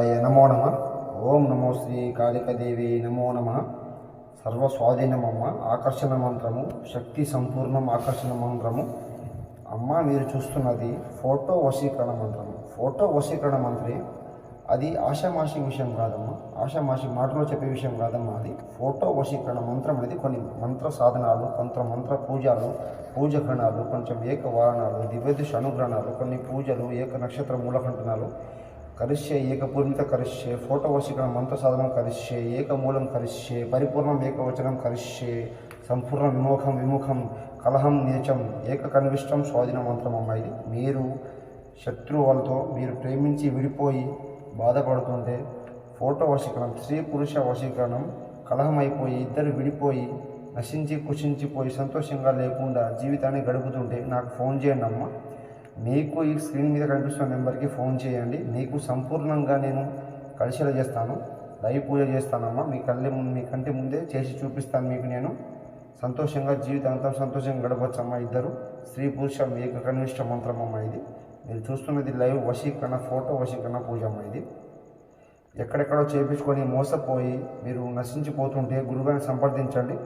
నమో నమ. ఓం నమో శ్రీ కాళికదేవి నమో నమ. సర్వస్వాధీనమమ్మ ఆకర్షణ మంత్రము. శక్తి సంపూర్ణం ఆకర్షణ మంత్రము. అమ్మ మీరు చూస్తున్నది ఫోటో వశీకరణ మంత్రము. ఫోటో వశీకరణ మంత్రి. అది ఆషామాషి విషయం కాదమ్మా. ఆషామాషి మాటలో చెప్పే విషయం కాదమ్మా అది. ఫోటో వశీకరణ మంత్రం అనేది కొన్ని మంత్ర సాధనాలు కొంత మంత్ర పూజలు పూజగణాలు కొంచెం ఏక వారణాలు దివ్యదృశ అనుగ్రహణాలు కొన్ని పూజలు ఏక నక్షత్ర మూలకంఠనాలు కరిష్యే ఏకపూర్ణిత కరిష్యే ఫోటో మంత్ర సాధనం కరిష్యే ఏకమూలం కరిష్యే పరిపూర్ణం ఏకవచనం కరిష్యే సంపూర్ణ విముఖం విముఖం కలహం నీచం ఏక కనివిష్టం స్వాధీన మంత్రం అమ్మాయి మీరు శత్రువులతో మీరు ప్రేమించి విడిపోయి బాధపడుతుంటే ఫోటో వశీకరణం స్త్రీ పురుష వశీకరణం కలహం అయిపోయి ఇద్దరు విడిపోయి నశించి కుషించిపోయి సంతోషంగా లేకుండా జీవితాన్ని గడుపుతుంటే నాకు ఫోన్ చేయండి అమ్మ మీకు ఈ స్క్రీన్ మీద కనిపిస్తున్న నెంబర్కి ఫోన్ చేయండి. మీకు సంపూర్ణంగా నేను కలిసేలా చేస్తాను? లైవ్ పూజ చేస్తానమ్మా. మీ కళ్ళ ముందు మీ కంటి ముందే చేసి చూపిస్తాను మీకు నేను. సంతోషంగా జీవితాంతం సంతోషంగా గడపచ్చమ్మా ఇద్దరు. స్త్రీ పురుష ఏక కనిష్ట మంత్రం అమ్మ ఇది. మీరు చూస్తున్నది లైవ్ వశీకరణ ఫోటో వశీకరణ పూజ అమ్మ ఇది. ఎక్కడెక్కడో చేపించుకొని మోసపోయి మీరు నశించిపోతుంటే గురువుని సంప్రదించండి.